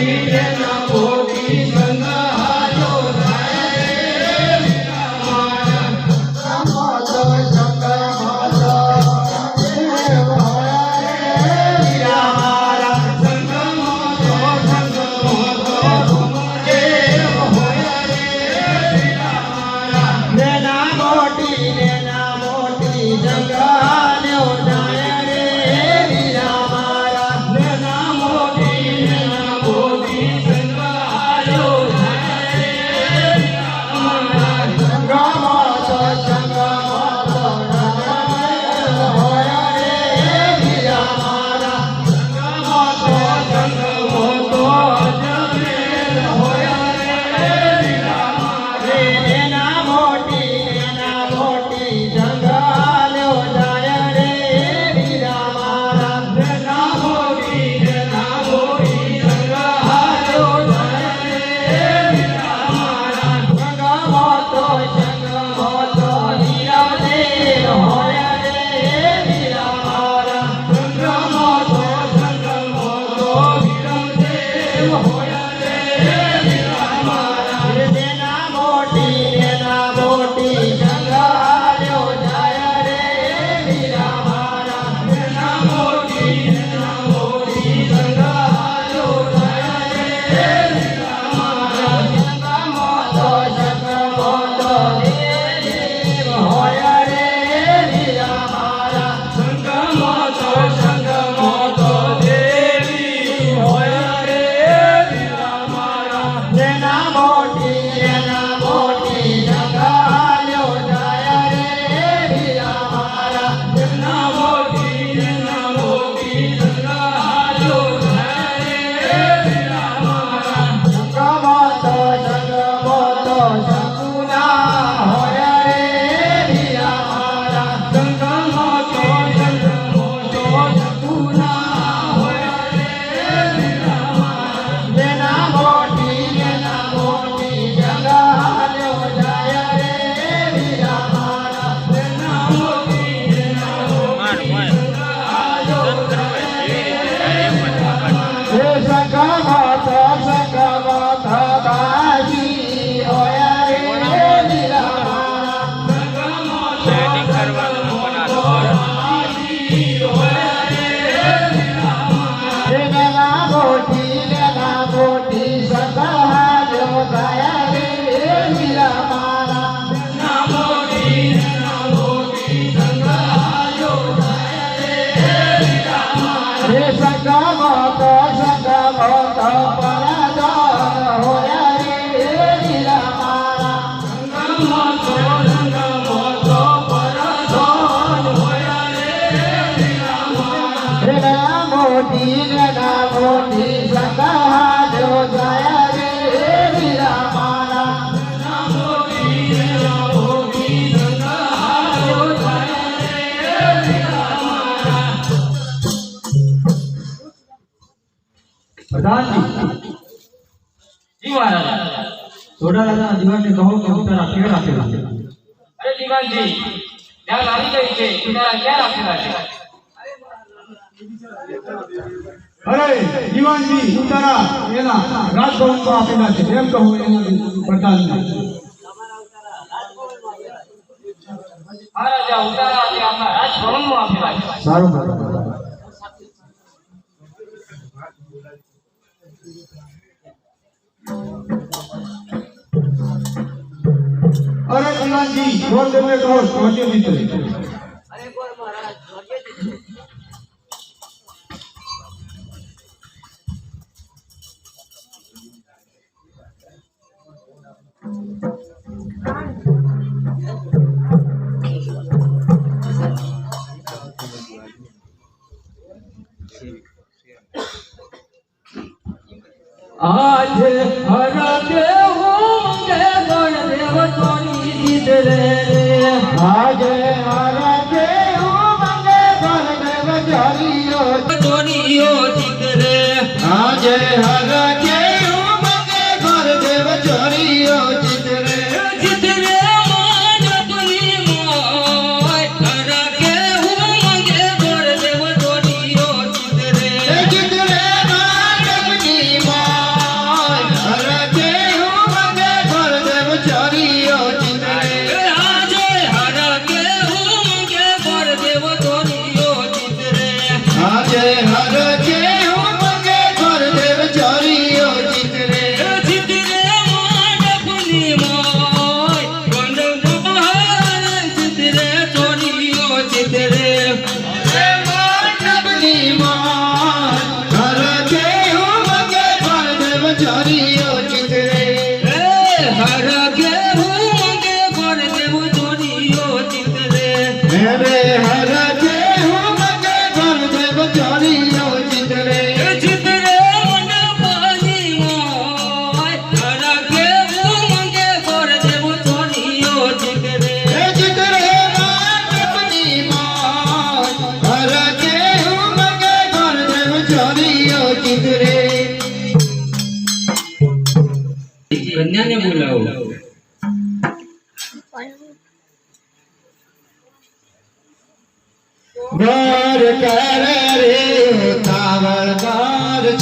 Yeah. જોડાલાના દિવાળને કહો કે ઉતારા ક્યાં રાખેલા છે. અરે દિવાળજી ત્યાં લાવી ગઈ છે. ઉતારા ક્યાં રાખેલા છે? અરે દિવાનજી ઉતારા એના રાજભવનમાં આપેલા છે. એમ કહું એના પ્રધાનને. મહારાજા ઉતારા આપેલા છે. સારું. છ તેમને ટોસ નહોતી જીતી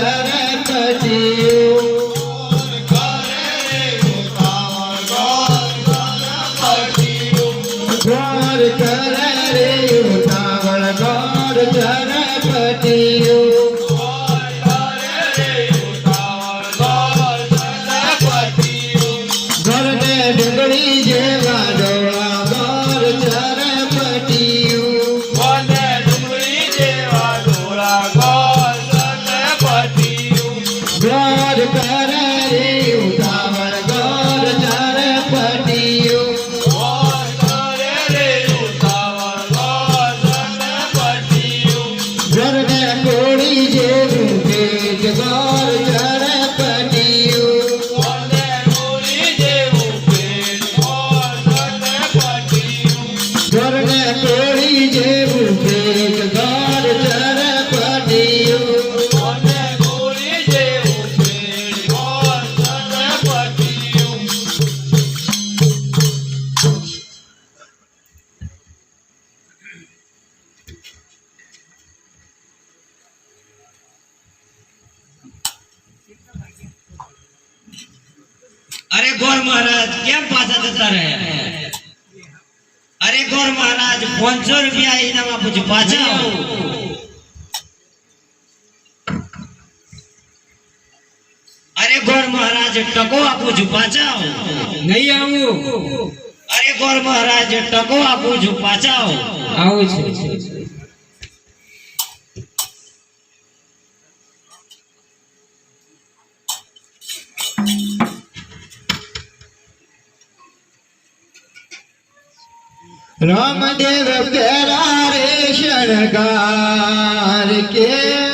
da આજ પાંચસો રૂપિયા ઇનામ આપું છું પાછા અરે ગોર મહારાજ ટકો આપું છું પાછા નહીં આવું. અરે ગોર મહારાજ ટકો આપું છું પાછા આવું છે. રામદેવ પેરા રે શણગાર કે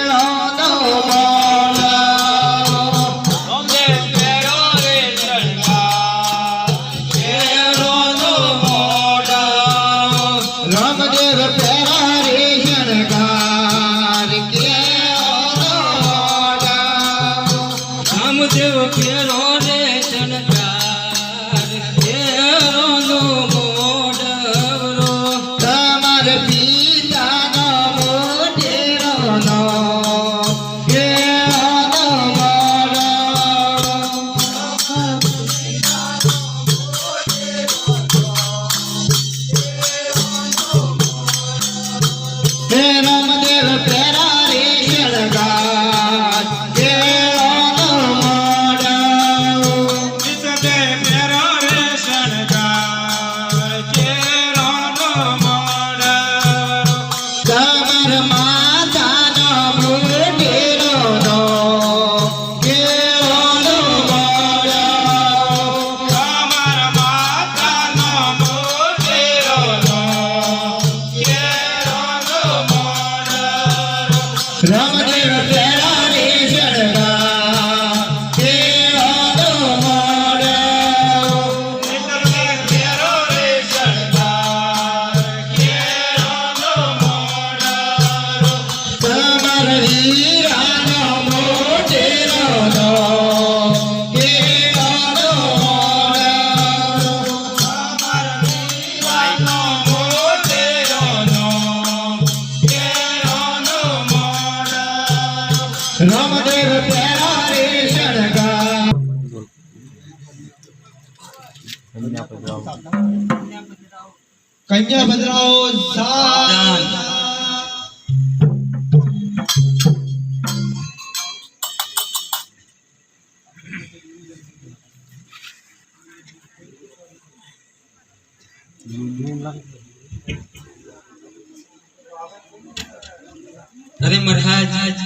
કન્યા પધરાવો કન્યા પધરાવો સાત અરે મહારાજ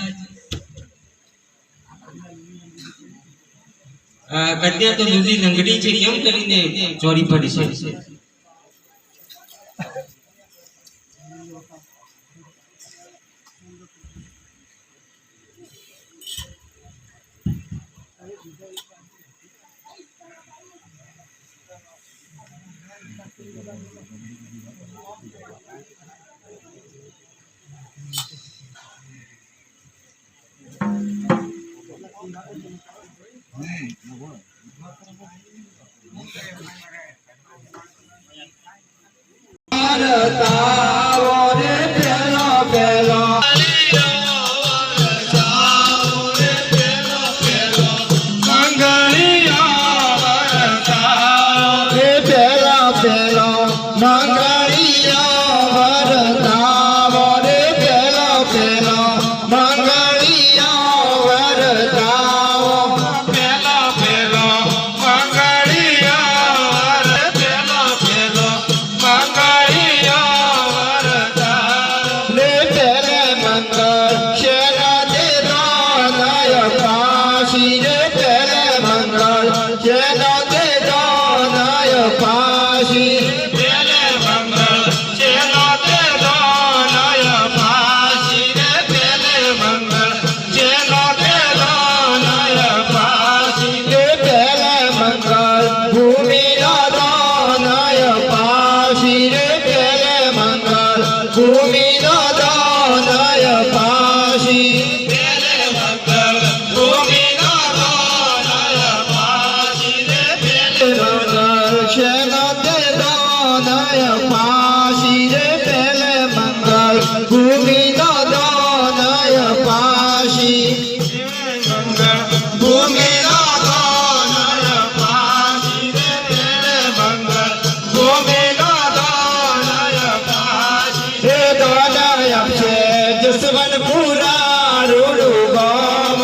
કન્યા તો દૂધી લંગડી છે કેમ કરીને ચોરી પડી છે Thank you. Ah, ભૂમિ નો દાનય પાશી. ભૂમિ નો દાનય પાશી રે તેરે મંગળ. ભૂમિ નો દાનય પાશી રે દાનય છે જસવન પુરા રૂડુ ગામ